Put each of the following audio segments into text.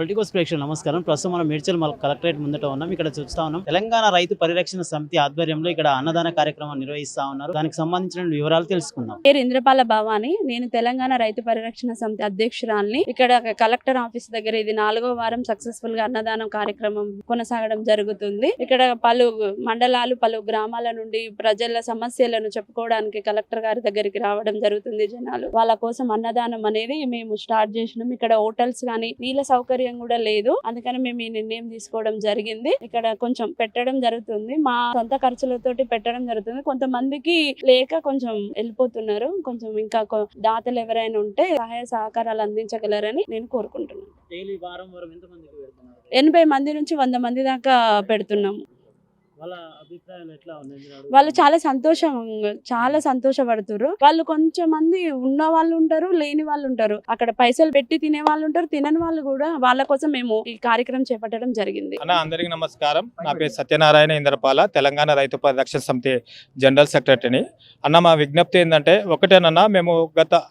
Politicos ప్రేక్షకులు నమస్కారం. ప్రస్తుతం మనం మేడ్చల్ మల్ కలెక్టరేట్ ముందట ఉన్నాం. ఇక్కడ చూస్తా ఉన్నాం. తెలంగాణ రైతు పరిరక్షణ సమితి ఆధ్వర్యంలో ఇక్కడ అన్నదాన కార్యక్రమం నిర్వహిస్తా ఉన్నారు. దానికి సంబంధించిన వివరాలు తెలుసుకుందాం. పేరు ఇంద్రపాల భవాని. నేను తెలంగాణ రైతు పరిరక్షణ సమితి అధ్యక్షురాల్ని. ఇక్కడ కలెక్టర్ ఆఫీస్ దగ్గర ఇది నాలుగో వారం సక్సెస్ఫుల్గా అన్నదానం కార్యక్రమం కొనసాగడం జరుగుతుంది. ఇక్కడ పలు మండలాలు పలు గ్రామాల నుండి ప్రజల సమస్యలను చెప్పుకోవడానికి కలెక్టర్ గారి దగ్గరికి రావడం జరుగుతుంది జనాలు. వాళ్ళ కోసం అన్నదానం అనేది మేము స్టార్ట్ చేసినాం. ఇక్కడ హోటల్స్ కానీ నీళ్ళ సౌకర్యం కూడా లేదు. అందుకని మేము ఈ నిర్ణయం తీసుకోవడం జరిగింది. ఇక్కడ కొంచెం పెట్టడం జరుగుతుంది. మా సొంత ఖర్చులతోటి పెట్టడం జరుగుతుంది. కొంతమందికి లేక కొంచెం వెళ్ళిపోతున్నారు. కొంచెం ఇంకా దాతలు ఎవరైనా ఉంటే సహాయ సహకారాలు అందించగలరని నేను కోరుకుంటున్నాను. ఎనభై మంది నుంచి వంద మంది దాకా పెడుతున్నాము. వాళ్ళ చాలా సంతోషం చాలా సంతోషపడుతున్నారు వాళ్ళు కొంచెం మంది ఉన్న వాళ్ళు ఉంటారు లేని వాళ్ళు ఉంటారు. అక్కడ పైసలు పెట్టి తినే వాళ్ళు ఉంటారు తినని వాళ్ళు కూడా వాళ్ళ కోసం మేము ఈ కార్యక్రమం చేపట్టడం జరిగింది. అన్న అందరికీ నమస్కారం. నా పేరు సత్యనారాయణ ఇంద్రపాల తెలంగాణ రైతు పరిరక్షణ సమితి జనరల్ సెక్రటరీని. అన్న మా విజ్ఞప్తి ఏంటంటే ఒకటేనన్నా మేము గత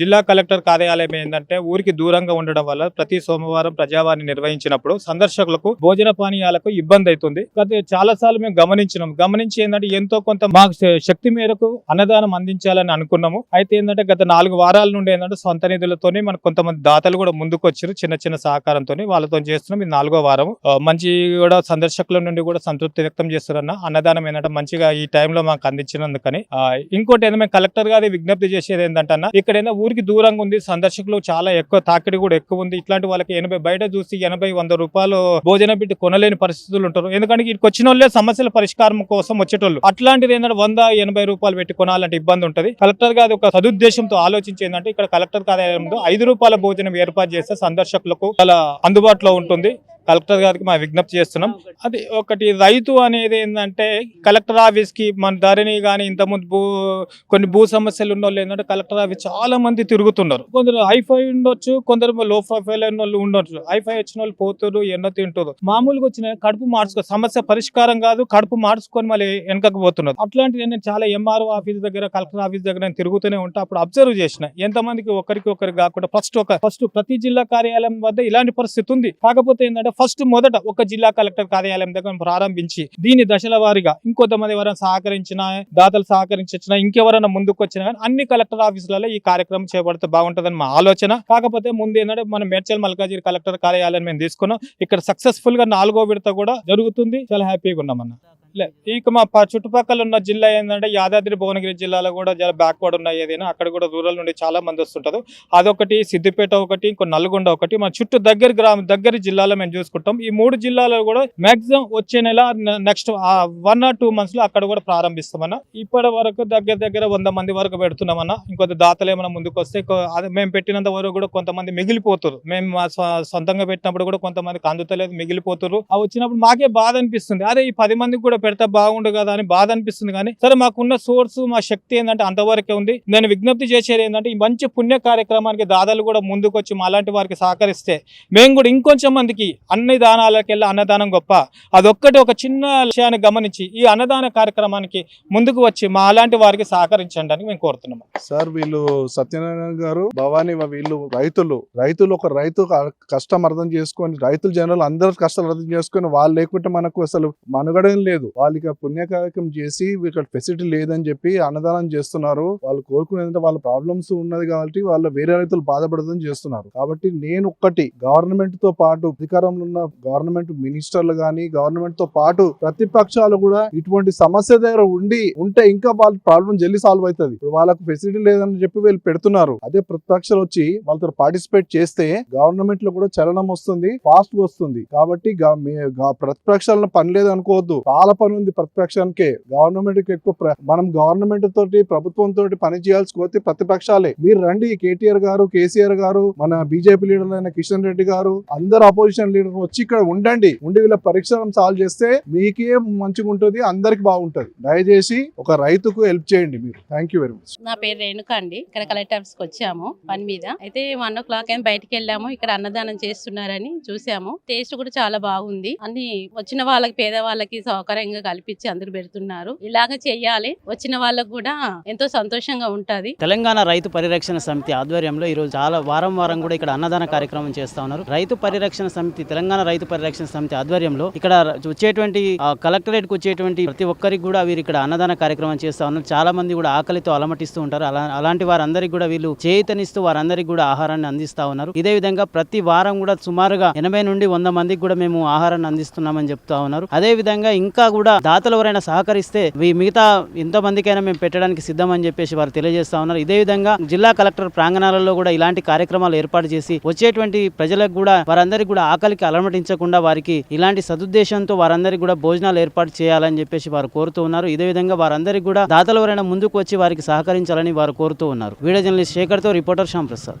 జిల్లా కలెక్టర్ కార్యాలయం ఏంటంటే ఊరికి దూరంగా ఉండడం వల్ల ప్రతి సోమవారం ప్రజావాణి నిర్వహించినప్పుడు సందర్శకులకు భోజన పానీయాలకు ఇబ్బంది అవుతుంది. గత చాలా సార్లు మేము గమనించినాం. గమనించి ఏంటంటే ఎంతో కొంత మాకు శక్తి మేరకు అన్నదానం అందించాలని అనుకున్నాము. అయితే ఏంటంటే గత నాలుగు వారాల నుండి ఏంటంటే సొంత నిధులతోనే మనకు కొంతమంది దాతలు కూడా ముందుకు వచ్చారు చిన్న చిన్న సహకారంతో వాళ్ళతో చేస్తున్నాం. ఇది నాలుగో వారం. మంచి కూడా సందర్శకుల నుండి కూడా సంతృప్తి వ్యక్తం చేస్తారన్న అన్నదానం ఏంటంటే మంచిగా ఈ టైంలో మాకు అందించినందుకని. ఇంకోటి ఏంటంటే మేము కలెక్టర్ గారి విజ్ఞప్తి చేసేది ఏంటంటే అన్న ఇక్కడ ఏదైనా ఊరికి దూరంగా ఉంది. సందర్శకులు చాలా ఎక్కువ తాకిడి కూడా ఎక్కువ ఉంది. ఇట్లాంటి వాళ్ళకి ఎనభై బయట చూసి ఎనభై వంద రూపాయలు భోజనం పెట్టి కొనలేని పరిస్థితులు ఉంటారు. ఎందుకంటే ఇక్కడికి వచ్చిన వాళ్ళే సమస్యల పరిష్కారం కోసం వచ్చేటోళ్ళు. అట్లాంటిది ఏంటంటే వంద ఎనభై రూపాయలు పెట్టి కొనాలంటే ఇబ్బంది ఉంటుంది. కలెక్టర్ గారి ఒక సదుద్దేశంతో ఆలోచించి ఏంటంటే ఇక్కడ కలెక్టర్ కార్యాలయంలో ఐదు రూపాయల భోజనం ఏర్పాటు చేస్తే సందర్శకులకు చాలా అందుబాటులో ఉంటుంది. కలెక్టర్ గారికి మా విజ్ఞప్తి చేస్తున్నాం. అది ఒకటి రైతు అనేది ఏంటంటే కలెక్టర్ ఆఫీస్కి మన ధరణి కానీ ఇంతకుముందు భూ కొన్ని భూ సమస్యలు ఉన్న వాళ్ళు ఏంటంటే కలెక్టర్ ఆఫీస్ చాలా మంది తిరుగుతున్నారు. కొందరు హైఫై ఉండొచ్చు కొందరు లో ప్రొఫైల్ అయిన వాళ్ళు ఉండొచ్చు. హైఫై వచ్చిన వాళ్ళు పోతారు ఎన్నో తింటారు మామూలుగా వచ్చిన కడుపు మార్చుకో సమస్య పరిష్కారం కాదు కడుపు మార్చుకొని మళ్ళీ వెనకకు పోతున్నారు. అట్లాంటివి నేను చాలా ఎంఆర్ఓ ఆఫీస్ దగ్గర కలెక్టర్ ఆఫీస్ దగ్గర నేను తిరుగుతూనే ఉంటా. అప్పుడు అబ్జర్వ్ చేసిన ఎంతమందికి ఒకరికి ఒకరికి కాకుండా ఫస్ట్ ఒక ఫస్ట్ ప్రతి జిల్లా కార్యాలయం వద్ద ఇలాంటి పరిస్థితి ఉంది. కాకపోతే ఏంటంటే ఫస్ట్ మొదట ఒక జిల్లా కలెక్టర్ కార్యాలయం దగ్గర ప్రారంభించి దీని దశల వారీగా ఇంకొంతమంది ఎవరైనా సహకరించినా దాతలు సహకరించిన ఇంకెవరైనా ముందుకు వచ్చినా కానీ అన్ని కలెక్టర్ ఆఫీసులలో ఈ కార్యక్రమం చేపడితే బాగుంటుందని మా ఆలోచన. కాకపోతే ముందు ఏంటంటే మనం మేడ్చల్ మల్కాజిరి కలెక్టర్ కార్యాలయం మేము తీసుకున్నాం. ఇక్కడ సక్సెస్ఫుల్గా నాలుగో విడత కూడా జరుగుతుంది. చాలా హ్యాపీగా ఉన్నామన్న లే ఇక మా చుట్టుపక్కల ఉన్న జిల్లా ఏంటంటే యాదాద్రి భువనగిరి జిల్లాలో కూడా చాలా బ్యాక్వర్డ్ ఉన్నాయి ఏదైనా అక్కడ కూడా రూరల్ నుండి చాలా మంది వస్తుంటారు. అదొకటి సిద్దిపేట ఒకటి ఇంకో నల్గొండ ఒకటి. మా చుట్టూ దగ్గర గ్రామ దగ్గర జిల్లాలో మేము చూసుకుంటాం. ఈ మూడు జిల్లాలో కూడా మ్యాక్సిమం వచ్చే నెల నెక్స్ట్ వన్ ఆర్ టూ మంత్స్లో అక్కడ కూడా ప్రారంభిస్తామన్న. ఇప్పటి వరకు దగ్గర దగ్గర వంద మంది వరకు పెడుతున్నామన్న. ఇంకొంత దాతలు ఏమైనా ముందుకు వస్తే మేము పెట్టినంత వరకు కూడా కొంతమంది మిగిలిపోతారు. మేము మా సొంతంగా పెట్టినప్పుడు కూడా కొంతమందికి అందుతలేదు మిగిలిపోతారు. అవి వచ్చినప్పుడు మాకే బాధ అనిపిస్తుంది. అదే ఈ పది మందికి కూడా పెడితే బాగుండు కదా అని బాధ అనిపిస్తుంది కానీ సరే మాకున్న సోర్స్ మా శక్తి ఏంటంటే అంతవరకే ఉంది. నేను విజ్ఞప్తి చేసేది ఏంటంటే ఈ మంచి పుణ్య కార్యక్రమానికి దాదాలు కూడా ముందుకు వచ్చి మా అలాంటి వారికి సహకరిస్తే మేము కూడా ఇంకొంచెం మందికి అన్ని దానాలకెళ్ళి అన్నదానం గొప్ప. అదొక్కటి ఒక చిన్న విషయాన్ని గమనించి ఈ అన్నదాన కార్యక్రమానికి ముందుకు వచ్చి మా అలాంటి వారికి సహకరించండి అని మేము కోరుతున్నాము సార్ వీళ్ళు సత్యనారాయణ గారు భవానీ వీళ్ళు రైతులు. రైతులు ఒక రైతు కష్టం అర్థం చేసుకొని రైతులు జనరల్ అందరు కష్టాలు అర్థం చేసుకొని వాళ్ళు లేకుంటే మనకు అసలు మనుగడ లేదు. వాళ్ళకి పుణ్య కార్యక్రమం చేసి ఇక్కడ ఫెసిలిటీ లేదని చెప్పి అన్నదానం చేస్తున్నారు. వాళ్ళు కోరుకునేదంటే వాళ్ళ ప్రాబ్లమ్స్ ఉన్నది కాబట్టి వాళ్ళు వేరే రైతులు బాధపడదని చేస్తున్నారు. కాబట్టి నేను ఒక్కటి గవర్నమెంట్తో పాటు అధికారంలో ఉన్న గవర్నమెంట్ మినిస్టర్లు కానీ గవర్నమెంట్తో పాటు ప్రతిపక్షాలు కూడా ఇటువంటి సమస్య దగ్గర ఉండి ఉంటే ఇంకా వాళ్ళ ప్రాబ్లం జల్లి సాల్వ్ అవుతుంది. ఇప్పుడు వాళ్ళకు ఫెసిలిటీ లేదని చెప్పి వీళ్ళు పెడుతున్నారు. అదే ప్రతిపక్షాలు వచ్చి వాళ్ళతో పార్టిసిపేట్ చేస్తే గవర్నమెంట్లో కూడా చలనం వస్తుంది ఫాస్ట్ వస్తుంది. కాబట్టి ప్రతిపక్షాలను పని లేదు అనుకోవద్దు. చాలా పని ఉంది ప్రతిపక్షానికి. గవర్నమెంట్కి ఎక్కువ ప్ర- మనం గవర్నమెంట్ తోటి ప్రభుత్వం తోటి పని చేయాల్సి పోతే ప్రతిపక్షాలే. మీరు రండి కేటీఆర్ గారు కేసీఆర్ గారు మన బీజేపీ లీడర్ అయిన కిషన్ రెడ్డి గారు అందరు అపోజిషన్ లీడర్ వచ్చి ఇక్కడ ఉండండి. ఉండి వీళ్ళ పరీక్షలను సాల్వ్ చేస్తే మీకే మంచిగా ఉంటుంది అందరికి బాగుంటది. దయచేసి ఒక రైతుకు హెల్ప్ చేయండి మీరు. థ్యాంక్ యూ వెరీ మచ్ నా పేరు రేణుక అండి. ఇక్కడ కలెక్టర్ ఆఫీస్కి వచ్చాము పని మీద. అయితే వన్ ఓ క్లాక్ అయిన బయటకు వెళ్ళాము. ఇక్కడ అన్నదానం చేస్తున్నారని చూసాము. టేస్ట్ కూడా చాలా బాగుంది. అన్ని వచ్చిన వాళ్ళకి పేదవాళ్ళకి సౌకర్యంగా సౌకర్యంగా కల్పించి అందరు పెడుతున్నారు. ఇలాగ చెయ్యాలి వచ్చిన వాళ్ళకు కూడా ఎంతో సంతోషంగా ఉంటది. తెలంగాణ రైతు పరిరక్షణ సమితి ఆధ్వర్యంలో ఈ రోజు చాలా వారం వారం కూడా ఇక్కడ అన్నదాన కార్యక్రమం చేస్తా ఉన్నారు. రైతు పరిరక్షణ సమితి తెలంగాణ రైతు పరిరక్షణ సమితి ఆధ్వర్యంలో ఇక్కడ వచ్చేటువంటి కలెక్టరేట్కు వచ్చేటువంటి ప్రతి ఒక్కరికి కూడా వీరు ఇక్కడ అన్నదాన కార్యక్రమం చేస్తా ఉన్నారు. చాలా మంది కూడా ఆకలితో అలమటిస్తూ ఉంటారు. అలా అలాంటి వారందరికీ కూడా వీళ్ళు చేతనిస్తూ వారందరికీ కూడా ఆహారాన్ని అందిస్తా ఉన్నారు. ఇదే విధంగా ప్రతి వారం కూడా సుమారుగా ఎనభై నుండి వంద మందికి కూడా మేము ఆహారాన్ని అందిస్తున్నామని చెప్తా ఉన్నారు. అదే విధంగా ఇంకా కూడా దాతలు ఎవరైనా సహకరిస్తే ఈ మిగతా ఎంతో మందికైనా మేము పెట్టడానికి సిద్ధం అని చెప్పేసి వారు తెలియజేస్తా ఉన్నారు. ఇదే విధంగా జిల్లా కలెక్టర్ ప్రాంగణాలలో కూడా ఇలాంటి కార్యక్రమాలు ఏర్పాటు చేసి వచ్చేటువంటి ప్రజలకు కూడా వారందరికీ కూడా ఆకలికి అలమటించకుండా వారికి ఇలాంటి సదుద్దేశంతో వారందరికీ కూడా భోజనాలు ఏర్పాటు చేయాలని చెప్పేసి వారు కోరుతూ ఉన్నారు. ఇదే విధంగా వారందరికీ కూడా దాతలు ఎవరైనా ముందుకు వచ్చి వారికి సహకరించాలని వారు కోరుతూ ఉన్నారు. Video journalist శేఖర్తో reporter Shyam Prasad.